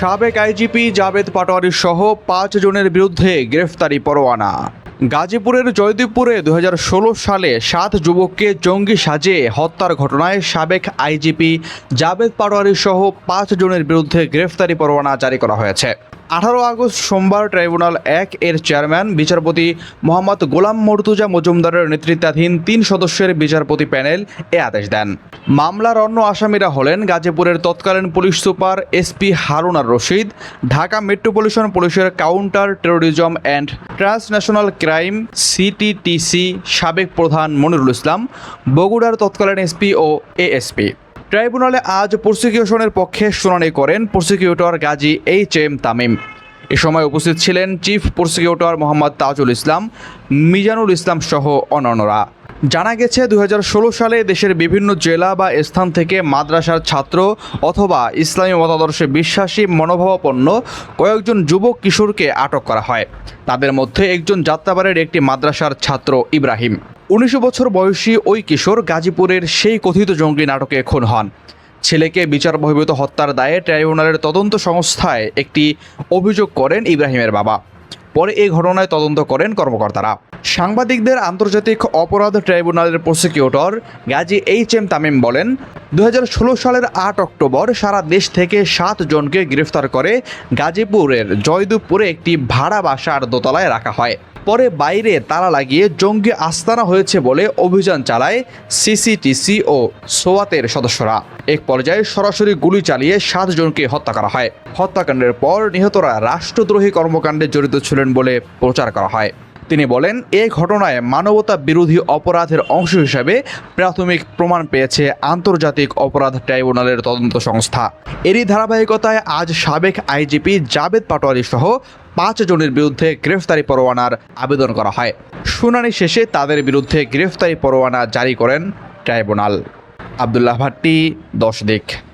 সাবেক আইজিপি জাবেদ পাটোয়ারি সহ পাঁচ জনের বিরুদ্ধে গ্রেফতারি পরোয়ানা। গাজীপুরের জয়দীপপুরে দু হাজার ষোলো সালে সাত যুবককে জঙ্গি সাজে হত্যার ঘটনায় সাবেক আইজিপি জাবেদ পাটোয়ারি সহ পাঁচ জনের বিরুদ্ধে গ্রেফতারি পরোয়ানা জারি করা হয়েছে। আঠারো আগস্ট সোমবার ট্রাইব্যুনাল এক এর চেয়ারম্যান, বিচারপতি মোহাম্মদ গোলাম মর্তুজা মজুমদারের নেতৃত্বাধীন তিন সদস্যের বিচারপতি প্যানেল এ আদেশ দেন। মামলার অন্য আসামিরা হলেন গাজীপুরের তৎকালীন police super SP Harunar Rashid, Dhaka metropolitan পুলিশের counter terrorism and transnational crime CTTC সাবেক প্রধান মনিরুল ইসলাম, বগুড়ার তৎকালীন এসপি ও এএসপি ট্রাইব্যুনালে আজ প্রসিকিউশনের পক্ষে শুনানি করেন prosecutor Gazi H M Tamim. এ সময় উপস্থিত ছিলেন চিফ প্রসিকিউটর মোহাম্মদ তাজুল ইসলাম, মিজানুল ইসলাম সহ অন্যান্যরা। জানা গেছে দু হাজার ষোলো সালে দেশের বিভিন্ন জেলা বা স্থান থেকে মাদ্রাসার ছাত্র অথবা ইসলামী মতাদর্শে বিশ্বাসী মনোভাবাপন্ন কয়েকজন যুবক কিশোরকে আটক করা হয়। তাদের মধ্যে একজন যাত্রাবাড়ির একটি মাদ্রাসার ছাত্র ইব্রাহিম। উনিশশো বছর বয়সী ওই কিশোর গাজীপুরের সেই কথিত জঙ্গি নাটকে খুন হন। ছেলেকে বিচার বহির্ভূত হত্যার দায়ে ট্রাইব্যুনালের তদন্ত সংস্থায় একটি অভিযোগ করেন ইব্রাহিমের বাবা। পরে এই ঘটনায় তদন্ত করেন কর্মকর্তারা। সাংবাদিকদের আন্তর্জাতিক অপরাধ ট্রাইব্যুনালের prosecutor Gazi H M Tamim বলেন দু হাজার ষোলো সালের আট অক্টোবর সারা দেশ থেকে সাত জনকে গ্রেফতার করে গাজীপুরের জয়দুপুরে একটি ভাড়া বাসার দোতলায় রাখা হয়। পরে বাইরে তালা লাগিয়ে জঙ্গি আস্তানা হয়েছে বলে অভিযান চালায় সিসিটিসি ও সোয়াতের সদস্যরা। এক পর্যায়ে সরাসরি গুলি চালিয়ে সাতজনকে হত্যা করা হয়। হত্যাকাণ্ডের পর নিহতরা রাষ্ট্রদ্রোহী কর্মকাণ্ডে জড়িত ছিলেন বলে প্রচার করা হয়। তিনি বলেন, এ ঘটনায় মানবতা বিরোধী অপরাধের অংশ হিসেবে প্রাথমিক প্রমাণ পেয়েছে আন্তর্জাতিক অপরাধ ট্রাইব্যুনালের তদন্ত সংস্থা। এরই ধারাবাহিকতায় আজ সাবেক আইজিপি জাবেদ পাটোয়ারি সহ পাঁচ জনের বিরুদ্ধে গ্রেফতারি পরোয়ানার আবেদন করা হয়। শুনানি শেষে তাদের বিরুদ্ধে গ্রেফতারি পরোয়ানা জারি করেন ট্রাইব্যুনাল। আবদুল্লাহ ভাট্টি, দশ দিক।